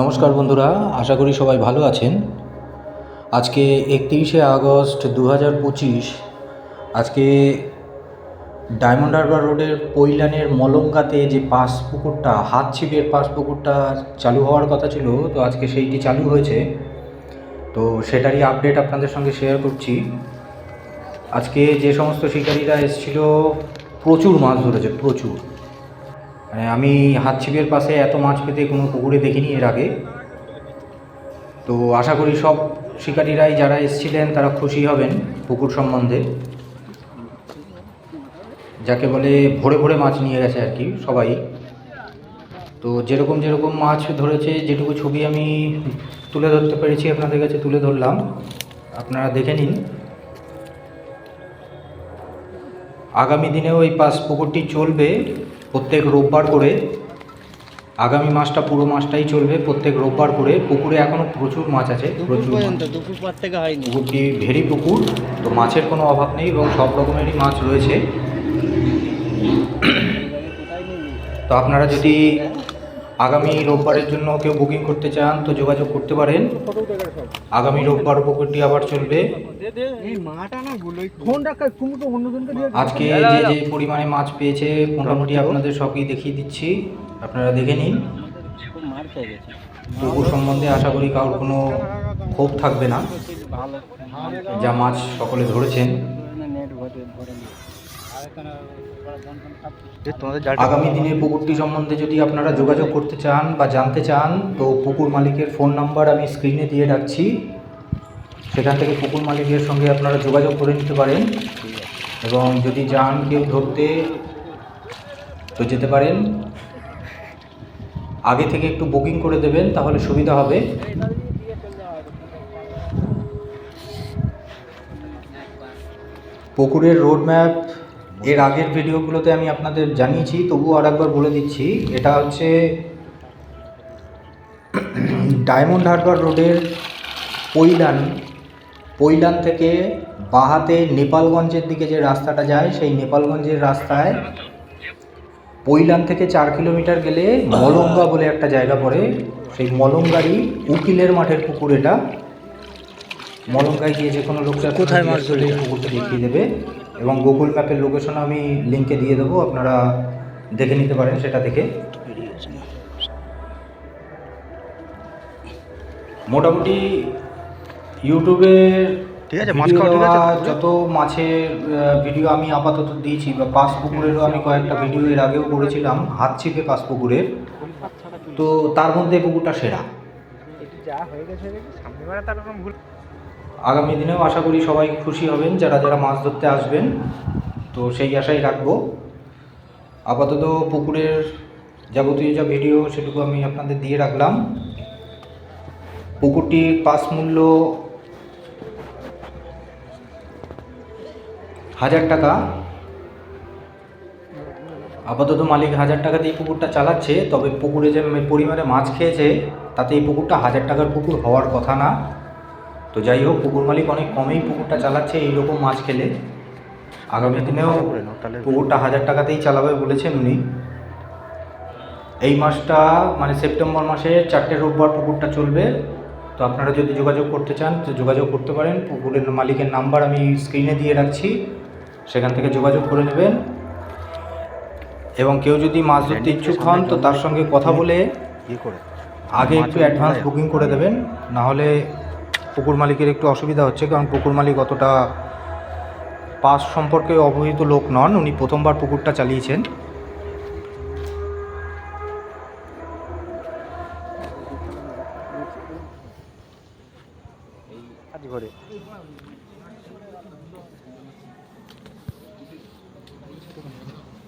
নমস্কার বন্ধুরা, আশা করি সবাই ভালো আছেন। আজকে একত্রিশে আগস্ট দু হাজার পঁচিশ, আজকে ডায়মন্ড হারবার রোডের পৈলানের মলঙ্গাতে যে পাস পুকুরটা, হাত ছিপের পাস পুকুরটা চালু হওয়ার কথা ছিল, তো আজকে সেইটি চালু হয়েছে। তো সেটারই আপডেট আপনাদের সঙ্গে শেয়ার করছি। আজকে যে সমস্ত শিকারীরা এসেছিল, প্রচুর মাছ ধরেছে, প্রচুর। মানে আমি হাত ছিপের পাশে এত মাছ পেতে কোনো পুকুরে দেখিনি এর আগে। তো আশা করি সব শিকারীরাই যারা এসেছিলেন তারা খুশি হবেন পুকুর সম্বন্ধে। যাকে বলে ভোরে ভোরে মাছ নিয়ে গেছে আর কি সবাই। তো যেরকম যেরকম মাছ ধরেছে, যেটুকু ছবি আমি তুলে ধরতে পেরেছি আপনাদের কাছে তুলে ধরলাম। আপনারা দেখে নিন। আগামী দিনেও এই পাস পুকুরটি চলবে। প্রত্যেক রোববার করে আগামী মাসটা পুরো মাসটাই চলবে প্রত্যেক রোববার করে। পুকুরে এখনও প্রচুর মাছ আছে প্রচুর দুপুর পর থেকে হয়নি। পুকুরটি ভেরি পুকুর তো মাছের কোনো অভাব নেই এবং সব রকমেরই মাছ রয়েছে। তো আপনারা যদি আগামী রোববারের জন্য কেউ বুকিং করতে চান তো যোগাযোগ করতে পারেন। আগামী রোববার পুকুরটি আবার চলবে। আজকে যে যে পরিমাণে মাছ পেয়েছে, মোটামুটি আপনাদের সবই দেখিয়ে দিচ্ছি। আপনারা দেখে নিন। পুকুর সম্বন্ধে আশা করি কারোর কোনো ক্ষোভ থাকবে না। যা মাছ সকলে ধরেছেন। আগামী দিনে পুকুরটি সম্বন্ধে যদি আপনারা যোগাযোগ করতে চান বা জানতে চান তো পুকুর মালিকের ফোন নাম্বার আমি স্ক্রিনে দিয়ে রাখছি। সেখান থেকে পুকুর মালিকের সঙ্গে আপনারা যোগাযোগ করে নিতে পারেন। এবং যদি যান কেউ ধরতে তো যেতে পারেন। আগে থেকে একটু বুকিং করে দেবেন তাহলে সুবিধা হবে। পুকুরের রোড ম্যাপ এর আগের ভিডিওগুলোতে আমি আপনাদের জানিয়েছি, তবুও আর একবার বলে দিচ্ছি, এটা হচ্ছে ডায়মন্ড হারবার রোডের পৈলান পৈলান থেকে বাহাতে নেপালগঞ্জের দিকে যে রাস্তাটা যায়, সেই নেপালগঞ্জের রাস্তায় পৈলান থেকে চার কিলোমিটার গেলে মলঙ্গা বলে একটা জায়গা পড়ে, সেই মলঙ্গারই উকিলের মাঠের পুকুর এটা। মলঙ্গায় গিয়ে যে কোনো লোক কোথায় মাছ ধরবে? পুকুরটা দেখিয়ে দেবে এবং গুগল ম্যাপের লোকেশন আমি লিঙ্কে দিয়ে দেবো আপনারা দেখে নিতে পারেন সেটা থেকে মোটামুটি ইউটিউবে ঠিক আছে, মাছ? যত মাছের ভিডিও আমি আপাতত দিয়েছি বা পাঁচ পুকুরেরও আমি কয়েকটা ভিডিও এর আগেও করেছিলাম হাত ছিপে পাঁচ পুকুরের তো তার মধ্যে পুকুরটা সেরা যা হয়ে গেছে সামনে ভুল আগামী দিনেও আশা করি সবাই খুশি হবেন, যারা যারা মাছ ধরতে আসবেন। তো সেই আশাই রাখব। আপাতত পুকুরের যাবতীয় যা ভিডিও, সেটুকু আমি আপনাদের দিয়ে রাখলাম। পুকুরটির পাস মূল্য হাজার টাকা। আপাতত মালিক হাজার টাকা দিয়ে পুকুরটা চালাচ্ছে, তবে পুকুরে যে পরিমাণে মাছ খেয়েছে তাতে এই পুকুরটা হাজার টাকার পুকুর হওয়ার কথা না। তো যাই হোক পুকুর মালিক অনেক কমেই পুকুরটা চালাচ্ছে এইরকম মাছ খেলে। আগামী দিনেও পুকুরটা হাজার টাকাতেই চালাবে বলেছেন উনি। এই মাসটা মানে সেপ্টেম্বর মাসে চারটে রোববার পুকুরটা চলবে। তো আপনারা যদি যোগাযোগ করতে চান তো যোগাযোগ করতে পারেন। পুকুরের মালিকের নাম্বার আমি স্ক্রিনে দিয়ে রাখছি সেখান থেকে যোগাযোগ করে নেবেন। এবং কেউ যদি মাছ ধরতে ইচ্ছুক হন তো তার সঙ্গে কথা বলে ইয়ে করে। আগে একটু অ্যাডভান্স বুকিং করে দেবেন। না হলে পুকুর মালিকের একটু অসুবিধা হচ্ছে, কারণ পুকুর মালিক অতটা পাস সম্পর্কে অবহিত লোক নন। উনি প্রথমবার পুকুরটা চালিয়েছেন।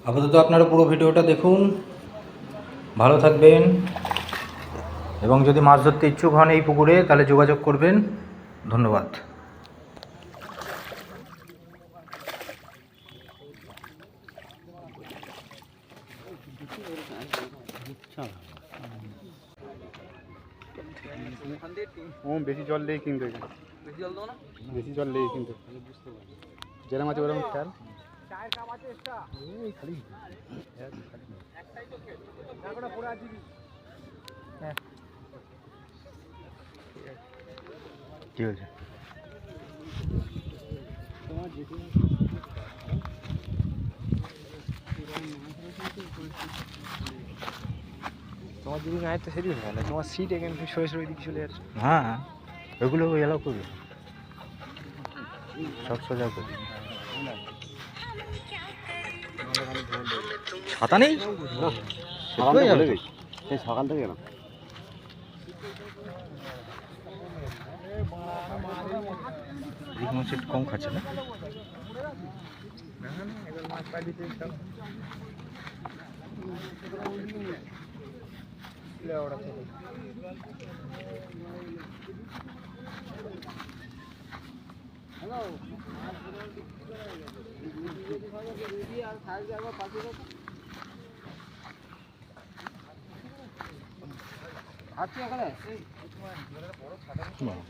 আপাতত আপনারা পুরো ভিডিওটা দেখুন। ভালো থাকবেন। এবং যদি মাছ ধরতে ইচ্ছুক হন এই পুকুরে তাহলে যোগাযোগ করবেন। ধন্যবাদ। ও বেশি জল নেই কিন্তু বেশি জল নেই কিন্তু। যেরকম আছে ওরকম খেয়াল। খালি এক খালি। কি হয়েছে? তোমার যদি নাই তো সেদিন না তোমার সিট এখানে থেকে সরে সরে দিকে চলে যাচ্ছে। হ্যাঁ ওগুলো এলাও করবে। সব সোজা করবে ছাতা নেই? সেই সকাল থেকে না দেখি মাছ একটু কম খাচ্ছে না?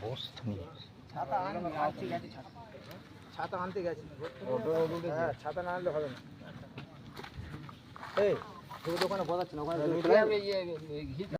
অবস্থা নেই ছাতা আনতে গেছি। হ্যাঁ ছাতা না আনলে হবে না। এই দোকানে বসাচ্ছে না ওখানে